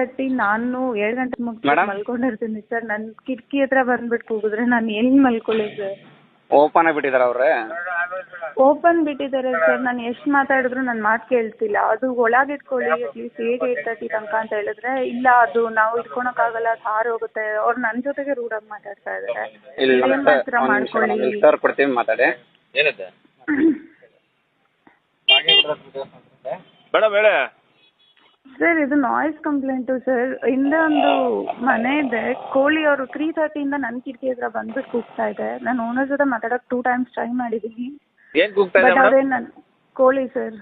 Thirty ನಾನು ಏಳು ಗಂಟೆ ಮುಗಿಸಿ? ಮಲ್ಕೊಂಡಿರ್ತೀನಿ ಸರ್ ನನ್ನ ಕಿಟಕಿ ಹತ್ರ ಬಂದ್ಬಿಟ್ಟು ಕೂಗಿದ್ರೆ ನಾನು ಎಲ್ಲಿ ಮಲ್ಕೊಳ್ಳಿ ಸರ್ ಓಪನ್ ಆಗಿಬಿಟ್ಟಿದ್ದಾರೆ ಅವ್ರೆ? ಓಪನ್ ಬಿಟ್ಟಿದ್ದಾರೆ ಸರ್ ನಾನು ಎಷ್ಟು ಮಾತಾಡಿದ್ರು ನನ್ನ ಮಾತು ಕೇಳ್ತಿಲ್ಲ. ಅದು ಒಳಗೆ ಇಟ್ಕೊಳ್ಳಿ ಅಟ್ಲೀಸ್ಟ್ ಏಟ್ ಏಟ್ ತರ್ಟಿ ತನಕ ಅಂತ ಹೇಳಿದ್ರೆ ಇಲ್ಲ ಅದು ನಾವು ಇಟ್ಕೊಳಕ್ಕಾಗಲ್ಲ ಅದು ಹಾರ್ ಹೋಗುತ್ತೆ. ಅವ್ರು ನನ್ನ ಜೊತೆಗೆ ರೂಢಾಗಿ ಮಾತಾಡ್ತಾ ಇದ್ದಾರೆ ಇಲ್ಲ ಏನ್ ಮಾತ್ರ ಮಾಡ್ಕೊಳ್ಳಿ. ಸರ್ ಕೊಡ್ತೀವಿ ಮಾತಾಡಿ. ಏನಂತೆ ಮೇಡಮ್ ಹೇಳಿ. ಸರ್ ಇದು ನಾಯ್ಸ್ ಕಂಪ್ಲೇಂಟು ಸರ್ ಹಿಂದೆ ಒಂದು ಮನೆ ಇದೆ. ಕೋಳಿ ಅವರು ತ್ರೀ ತರ್ಟಿಯಿಂದ ನನ್ನ ಕಿಟಕಿ ಹತ್ರ ಬಂದ್ಬಿಟ್ಟು ಕೂಗ್ತಾ ಇದೆ. ನಾನು ಓನರ್ ಜೊತೆ ಮಾತಾಡೋಕೆ ಟೂ ಟೈಮ್ಸ್ ಟ್ರೈ ಮಾಡಿದ್ದೀನಿ. ಏನ್ ಕೂಗ್ತಾ ಇದೆ ಬಟ್ ಮೇಡಮ್? ಅದೇನು ನನ್ನ ಕೋಳಿ ಸರ್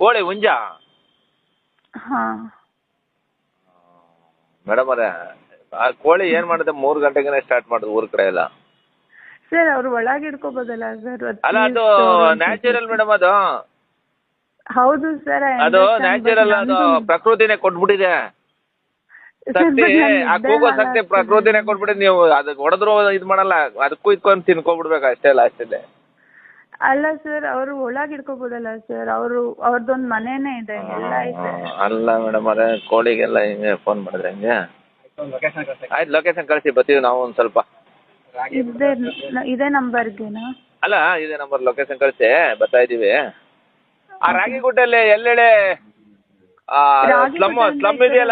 ಕೋಳಿ ಹುಂಜ? ಹಾಂ. ಮೇಡಮ್ ಅದೇ ಆ ಕೋಳಿ ಏನ್ ಮಾಡುತ್ತೆ ಮೂರ್ ಗಂಟೆಗೆ ಸ್ಟಾರ್ಟ್ ಮಾಡುದು ಊರ್ ಕಡೆ ಎಲ್ಲ. ಸರ್ ಅವ್ರು ಒಳಗೆ ಇಡ್ಕೋಬೋದಲ್ಲ ಸರ್ ಅಲ್ಲ ಅದು ನ್ಯಾಚುರಲ್ ಮೇಡಮ್ ಅದು. ಹೌದು ಸರ್ ಅದು ನ್ಯಾಚುರಲ್ ಅದು ಪ್ರಕೃತಿನೇ ಕೊಟ್ಬಿಟ್ಟಿದೆ. ಶಕ್ತಿ ಆ ಕೂಗೋ ಶಕ್ತಿ ಪ್ರಕೃತಿನೇ ಕೊಟ್ಬಿಟ್ಟಿದೆ ನೀವು ಅದಕ್ಕೆ ಹೊಡೆದ್ರು ಇದ್ ಮಾಡಲ್ಲ ಅದಕ್ಕೂ ಇದ್ಕೊಂಡು ತಿನ್ಕೊಂಡ್ಬಿಡ್ಬೇಕು ಅಷ್ಟೇ ಅಷ್ಟೇ ಅಲ್ಲ ಸರ್ ಅವರು ಒಳಗೆ ಇಟ್ಕೋಬೋದಲ್ಲ ಸರ್ ಅವರು ಅವ್ರದ್ದೊಂದು ಮನೆನೇ ಇದೆ ಎಲ್ಲ ಇದೆ. ಅಲ್ಲ ಮೇಡಮ್ ಅದೇ ಕೋಳಿಗೆಲ್ಲ ಹಿಂಗೆ ಫೋನ್ ಮಾಡಿದ್ರೆ ಹಿಂಗೆ. ಆಯ್ತು ಲೊಕೇಶನ್ ಕಳಿಸಿ ಬರ್ತೀವಿ ನಾವು ಒಂದು ಸ್ವಲ್ಪ. ಇದೇ ಇದೇ ನಂಬರ್ಗೆನಾ ಅಲ್ಲ ಇದೇ ನಂಬರ್ ಲೊಕೇಶನ್ ಕಳಿಸಿ ಬರ್ತಾ ಇದ್ದೀವಿ ಆ ರಾಗಿಗುಡ್ಡಲ್ಲಿ ಎಲ್ಲೆಡೆ ಸ್ಲಮ್ ಸ್ಲಮ್ ಇದೆಯಲ್ಲ?